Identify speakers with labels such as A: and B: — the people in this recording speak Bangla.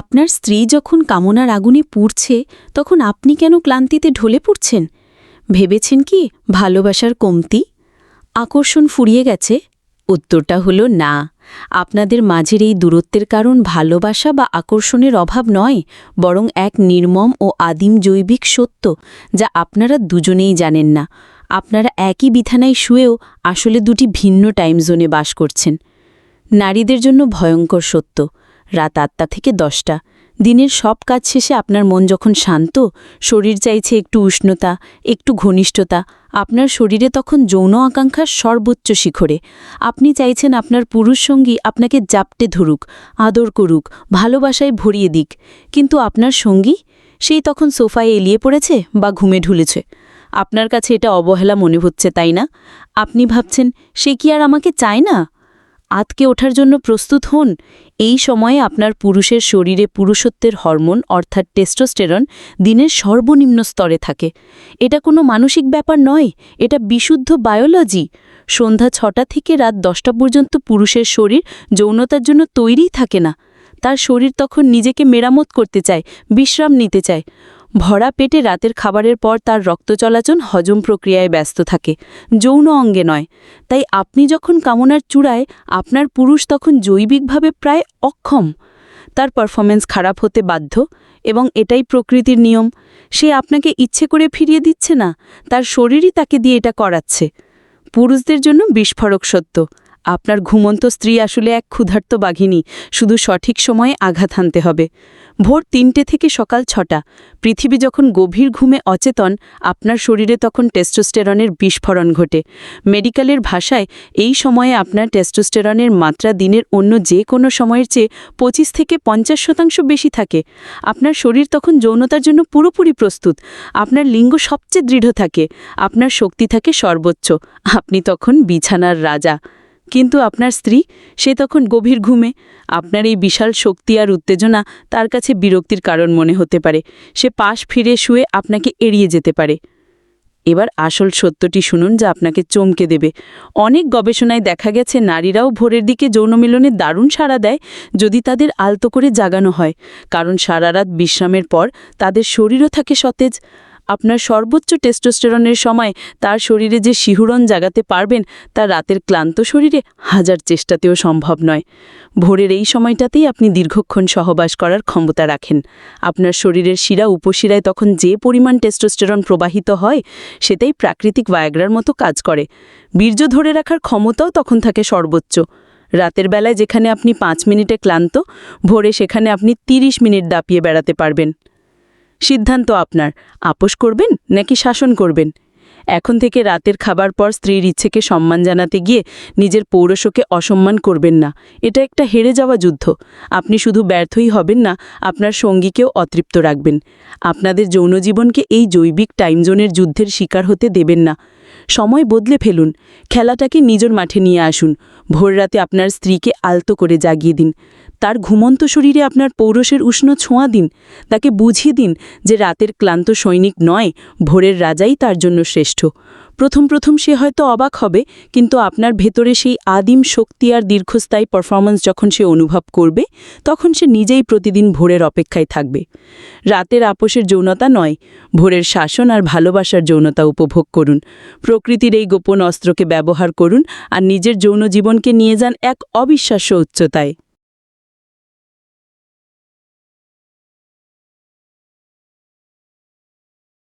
A: আপনার স্ত্রী যখন কামনার আগুনে পুড়ছে, তখন আপনি কেন ক্লান্তিতে ঢলে পড়ছেন? ভেবেছেন কি ভালোবাসার কমতি? আকর্ষণ ফুরিয়ে গেছে? উত্তরটা হলো না। আপনাদের মাঝের এই দূরত্বের কারণ ভালোবাসা বা আকর্ষণের অভাব নয়, বরং এক নির্মম ও আদিম জৈবিক সত্য যা আপনারা দুজনেই জানেন না। আপনারা একই বিছানায় শুয়েও আসলে দুটি ভিন্ন টাইম জোনে বাস করছেন। নারীদের জন্য ভয়ঙ্কর সত্য। রাত আটটা থেকে দশটা। দিনের সব কাজ শেষে আপনার মন যখন শান্ত, শরীর চাইছে একটু উষ্ণতা, একটু ঘনিষ্ঠতা, আপনার শরীরে তখন যৌন আকাঙ্ক্ষার সর্বোচ্চ শিখরে। আপনি চাইছেন আপনার পুরুষ সঙ্গী আপনাকে জাপটে ধরুক, আদর করুক, ভালোবাসায় ভরিয়ে দিক। কিন্তু আপনার সঙ্গী? সেই তখন সোফায় এলিয়ে পড়েছে বা ঘুমে ঢুলেছে। আপনার কাছে এটা অবহেলা মনে হচ্ছে, তাই না? আপনি ভাবছেন, সে কি আর আমাকে চায় না? আতকে ওঠার জন্য প্রস্তুত হন, এই সময়ে আপনার পুরুষের শরীরে পুরুষত্বের হরমোন, অর্থাৎ টেস্টোস্টেরন, দিনের সর্বনিম্ন স্তরে থাকে। এটা কোনো মানসিক ব্যাপার নয়, এটা বিশুদ্ধ বায়োলজি। সন্ধ্যা ছটা থেকে রাত দশটা পর্যন্ত পুরুষের শরীর যৌনতার জন্য তৈরিই থাকে না। তার শরীর তখন নিজেকে মেরামত করতে চায়, বিশ্রাম নিতে চায়। ভরা পেটে রাতের খাবারের পর তার রক্ত চলাচল হজম প্রক্রিয়ায় ব্যস্ত থাকে, যৌন অঙ্গে নয়। তাই আপনি যখন কামনার চূড়ায় আপনার পুরুষ তখন জৈবিকভাবে প্রায় অক্ষম। তার পারফরমেন্স খারাপ হতে বাধ্য এবং এটাই প্রকৃতির নিয়ম। সে আপনাকে ইচ্ছে করে ফিরিয়ে দিচ্ছে না, তার শরীরই তাকে দিয়ে এটা করাচ্ছে। পুরুষদের জন্য বিস্ফোরক সত্য। আপনার ঘুমন্ত স্ত্রী আসলে এক ক্ষুধার্ত বাঘিনী, শুধু সঠিক সময়ে আঘাত হানতে হবে। ভোর তিনটে থেকে সকাল ছটা, পৃথিবী যখন গভীর ঘুমে অচেতন, আপনার শরীরে তখন টেস্টোস্টেরনের বিস্ফোরণ ঘটে। মেডিকেলের ভাষায়, এই সময়ে আপনার টেস্টোস্টেরনের মাত্রা দিনের অন্য যে কোনো সময়ের চেয়ে পঁচিশ থেকে পঞ্চাশ শতাংশ বেশি থাকে। আপনার শরীর তখন যৌনতার জন্য পুরোপুরি প্রস্তুত। আপনার লিঙ্গ সবচেয়ে দৃঢ় থাকে। আপনার শক্তি থাকে সর্বোচ্চ। আপনি তখন বিছানার রাজা। কিন্তু আপনার স্ত্রী, সে তখন গভীর ঘুমে। আপনার এই বিশাল শক্তি আর উত্তেজনা তার কাছে বিরক্তির কারণ মনে হতে পারে। সে পাশ ফিরে শুয়ে আপনাকে এড়িয়ে যেতে পারে। এবার আসল সত্যটি শুনুন যা আপনাকে চমকে দেবে। অনেক গবেষণায় দেখা গেছে, নারীরাও ভোরের দিকে যৌনমিলনে দারুণ সাড়া দেয় যদি তাদের আলতো করে জাগানো হয়। কারণ সারা রাত বিশ্রামের পর তাদের শরীরও থাকে সতেজ। আপনার সর্বোচ্চ টেস্টোস্টেরনের সময় তার শরীরে যে শিহুরণ জাগাতে পারবেন, তা রাতের ক্লান্ত শরীরে হাজার চেষ্টাতেও সম্ভব নয়। ভোরের এই সময়টাতেই আপনি দীর্ঘক্ষণ সহবাস করার ক্ষমতা রাখেন। আপনার শরীরের শিরা উপশিরায় তখন যে পরিমাণ টেস্টোস্টেরন প্রবাহিত হয়, সেটাই প্রাকৃতিক ভায়াগ্রার মতো কাজ করে। বীর্য ধরে রাখার ক্ষমতাও তখন থাকে সর্বোচ্চ। রাতের বেলায় যেখানে আপনি পাঁচ মিনিটে ক্লান্ত, ভোরে সেখানে আপনি ৩০ মিনিট দাপিয়ে বেড়াতে পারবেন। সিদ্ধান্ত আপনার। আপোষ করবেন নাকি শাসন করবেন? এখন থেকে রাতের খাবার পর স্ত্রীর ইচ্ছেকে সম্মান জানাতে গিয়ে নিজের পৌরসকে অসম্মান করবেন না। এটা একটা হেরে যাওয়া যুদ্ধ। আপনি শুধু ব্যর্থই হবেন না, আপনার সঙ্গীকেও অতৃপ্ত রাখবেন। আপনাদের যৌনজীবনকে এই জৈবিক টাইম জোনের যুদ্ধের শিকার হতে দেবেন না। সময় বদলে ফেলুন। খেলাটাকে নিজের মাঠে নিয়ে আসুন। ভোররাতে আপনার স্ত্রীকে আলতো করে জাগিয়ে দিন। তার ঘুমন্ত শরীরে আপনার পৌরষের উষ্ণ ছোঁয়া দিন। তাকে বুঝিয়ে দিন যে রাতের ক্লান্ত সৈনিক নয়, ভোরের রাজাই তার জন্য শ্রেষ্ঠ। প্রথম প্রথম সে হয়তো অবাক হবে, কিন্তু আপনার ভেতরে সেই আদিম শক্তি আর দীর্ঘস্থায়ী পারফরমেন্স যখন সে অনুভব করবে, তখন সে নিজেই প্রতিদিন ভোরের অপেক্ষায় থাকবে। রাতের আপোষের যৌনতা নয়, ভোরের শাসন আর ভালোবাসার যৌনতা উপভোগ করুন। প্রকৃতির এই গোপন অস্ত্রকে ব্যবহার করুন আর নিজের যৌন জীবনকে নিয়ে যান এক অবিশ্বাস্য উচ্চতায়।